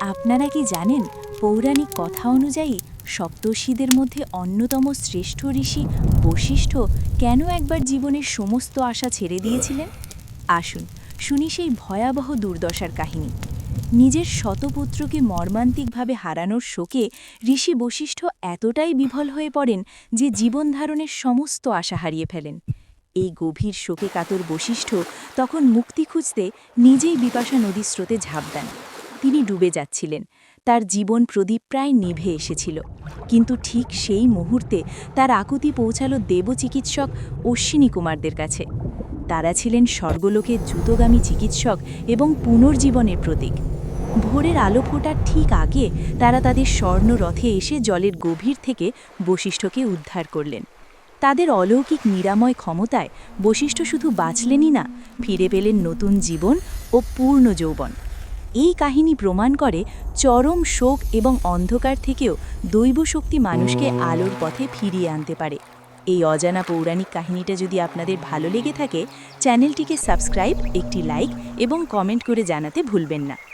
আপনারা কি জানেন, পৌরাণিক কথা অনুযায়ী সপ্তর্ষিদের মধ্যে অন্যতম শ্রেষ্ঠ ঋষি বশিষ্ঠ কেন একবার জীবনের সমস্ত আশা ছেড়ে দিয়েছিলেন? আসুন শুনি সেই ভয়াবহ দুর্দশার কাহিনী। নিজের শতপুত্রকে মর্মান্তিকভাবে হারানোর শোকে ঋষি বশিষ্ঠ এতটাই বিফল হয়ে পড়েন যে জীবন ধারণের সমস্ত আশা হারিয়ে ফেলেন। এই গভীর শোকে কাতর বশিষ্ঠ তখন মুক্তি খুঁজতে নিজেই বিপাশা নদীর স্রোতে ঝাঁপ দেন। তিনি ডুবে যাচ্ছিলেন। তার জীবন প্রদীপ প্রায় নিভে এসেছিল। কিন্তু ঠিক সেই মুহূর্তে তার আকুতি পৌঁছালো দেবচিকিৎসক অশ্বিনী কুমারদের কাছে। তারা ছিলেন স্বর্গলোকের দ্রুতগামী চিকিৎসক এবং পুনর্জীবনের প্রতীক। ভোরের আলো ফোটার ঠিক আগে তারা তাদের স্বর্ণ রথে এসে জলের গভীর থেকে বশিষ্ঠকে উদ্ধার করলেন। তাদের অলৌকিক নিরাময় ক্ষমতায় বশিষ্ঠ শুধু বাঁচলেনই না, ফিরে পেলেন নতুন জীবন ও পূর্ণ যৌবন। এই কাহিনী প্রমাণ করে চরম শোক এবং অন্ধকার থেকেও দৈব শক্তি মানুষকে আলোর পথে ফিরিয়ে আনতে পারে। এই অজানা পৌরাণিক কাহিনীটা যদি আপনাদের ভালো লেগে থাকে, চ্যানেলটিকে সাবস্ক্রাইব, একটি লাইক এবং কমেন্ট করে জানাতে ভুলবেন না।